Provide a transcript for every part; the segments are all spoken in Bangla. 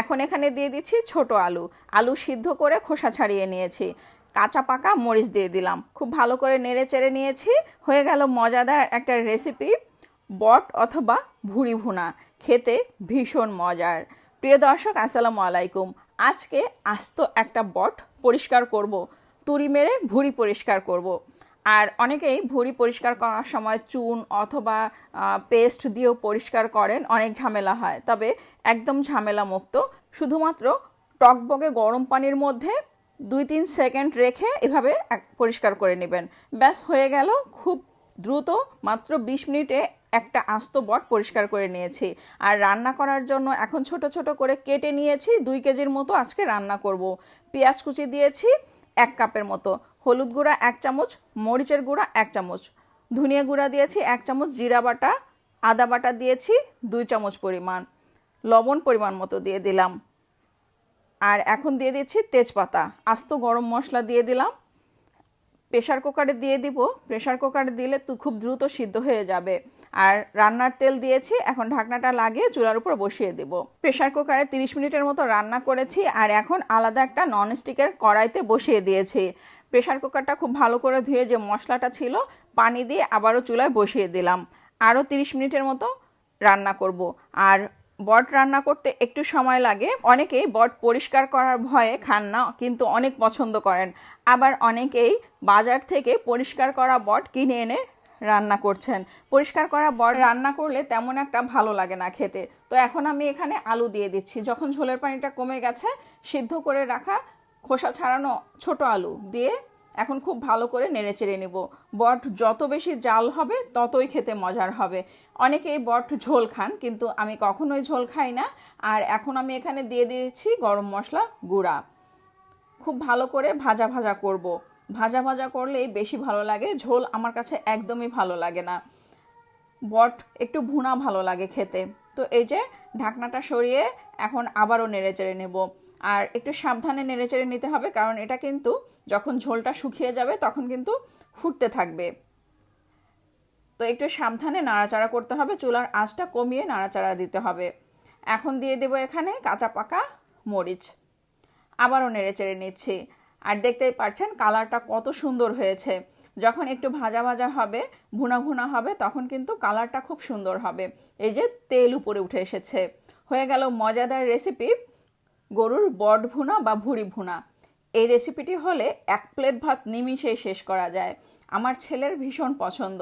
এখন এখানে দিয়ে দিচ্ছি ছোট আলু। আলু সিদ্ধ করে খোসা ছাড়িয়ে নিয়েছি। কাঁচা পাকা মরিচ দিয়ে দিলাম। খুব ভালো করে নেড়ে চেড়ে নিয়েছি। হয়ে গেল মজাদার একটা রেসিপি বট অথবা ভুড়ি ভুনা। খেতে ভীষণ মজার। প্রিয় দর্শক, আসসালামু আলাইকুম। আজকে আস্ত একটা বট পরিষ্কার করব। তুড়ি মেরে ভুড়ি পরিষ্কার করব। আর অনেকেই ভুঁড়ি পরিষ্কার করার সময় চুন অথবা পেস্ট দিয়েও পরিষ্কার করেন, অনেক ঝামেলা হয়। তবে একদম ঝামেলা মুক্ত শুধুমাত্র টকবগে গরম পানির মধ্যে দুই তিন সেকেন্ড রেখে এভাবে পরিষ্কার করে নেবেন। ব্যাস, হয়ে গেল। খুব দ্রুত মাত্র বিশ মিনিটে একটা আস্ত বট পরিষ্কার করে নিয়েছি। আর রান্না করার জন্য এখন ছোট ছোট করে কেটে নিয়েছি। দুই কেজির মতো আজকে রান্না করব। পেঁয়াজ কুচি দিয়েছি এক কাপের মতো। হলুদ গুঁড়া এক চামচ, মরিচের গুঁড়া এক চামচ। ধনিয়া গুঁড়া দিয়েছি এক চামচ, জিরা বাটা, আদা বাটা দিয়েছি দুই চামচ পরিমাণ। লবণ পরিমাণ মতো দিয়ে দিলাম। আর এখন দিয়ে দিচ্ছি তেজপাতা। আস্ত গরম মশলা দিয়ে দিলাম। প্রেশার কুকারে দিয়ে দিব। প্রেশার কুকারে দিলে তো খুব দ্রুত সিদ্ধ হয়ে যাবে। আর রান্নার তেল দিয়েছি, এখন ঢাকনাটা লাগিয়ে চুলার উপর বসিয়ে দেব। প্রেশার কুকারে 30 মিনিটের মতো রান্না করেছি, আর এখন আলাদা একটা ননস্টিকের কড়াইতে বসিয়ে দিয়েছি। প্রেশার কুকারটা খুব ভালো করে ধুয়ে যে মশলাটা ছিল, পানি দিয়ে আবারও চুলায় বসিয়ে দিলাম। আরও 30 মিনিটের মতো রান্না করব। আর বট রান্না করতে একটু সময় লাগে। অনেকেই বট পরিষ্কার করার ভয়ে খান না, কিন্তু অনেক পছন্দ করেন। আবার অনেকেই বাজার থেকে পরিষ্কার করা বট কিনে এনে রান্না করছেন। পরিষ্কার করা বট রান্না করলে তেমন একটা ভালো লাগে না খেতে। তো এখন আমি এখানে আলু দিয়ে দিচ্ছি। যখন ঝোলের পানিটা কমে গেছে, সিদ্ধ করে রাখা খোসা ছাড়ানো ছোট আলু দিয়ে এখন খুব ভালো করে নেড়ে চেড়ে নেব। বট যত বেশি জাল হবে, ততই খেতে মজার হবে। অনেকেই বট ঝোল খান, কিন্তু আমি কখনোই ঝোল খাই না। আর এখন আমি এখানে দিয়ে দিয়েছি গরম মশলা গুঁড়া। খুব ভালো করে ভাজা ভাজা করব। ভাজা ভাজা করলেই বেশি ভালো লাগে। ঝোল আমার কাছে একদমই ভালো লাগে না। বট একটু ভুনা ভালো লাগে খেতে। তো এই যে ঢাকনাটা সরিয়ে এখন আবারও নেড়ে চেড়ে নেব। আর একটু সাবধানে নেড়ে চেড়ে নিতে হবে, কারণ এটা কিন্তু যখন ঝোলটা শুকিয়ে যাবে তখন কিন্তু ফুটতে থাকবে। তো একটু সাবধানে নাড়াচাড়া করতে হবে, চুলার আঁচটা কমিয়ে নাড়াচাড়া দিতে হবে। এখন দিয়ে দেবো এখানে কাঁচা পাকা মরিচ। আবারও নেড়ে চেড়ে নিচ্ছি। আর দেখতেই পাচ্ছেন কালারটা কত সুন্দর হয়েছে। যখন একটু ভাজা ভাজা হবে, ভুনা ভুনা হবে, তখন কিন্তু কালারটা খুব সুন্দর হবে। এই যে তেল উপরে উঠে এসেছে। হয়ে গেল মজাদার রেসিপি গরুর বট ভুনা বা ভুড়ি ভুনা। এই রেসিপিটি হলে এক প্লেট ভাত নিমিষেই শেষ করা যায়। আমার ছেলের ভীষণ পছন্দ।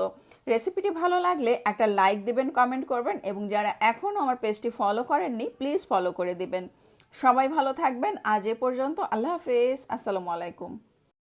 রেসিপিটি ভালো লাগলে একটা লাইক দিবেন কমেন্ট করবেন এবং যারা এখনও আমার পেজটি ফলো করেননি প্লিজ ফলো করে দিবেন। সবাই ভালো থাকবেন। আজ এ পর্যন্ত আল্লাহ হাফেজ। আসসালামু আলাইকুম।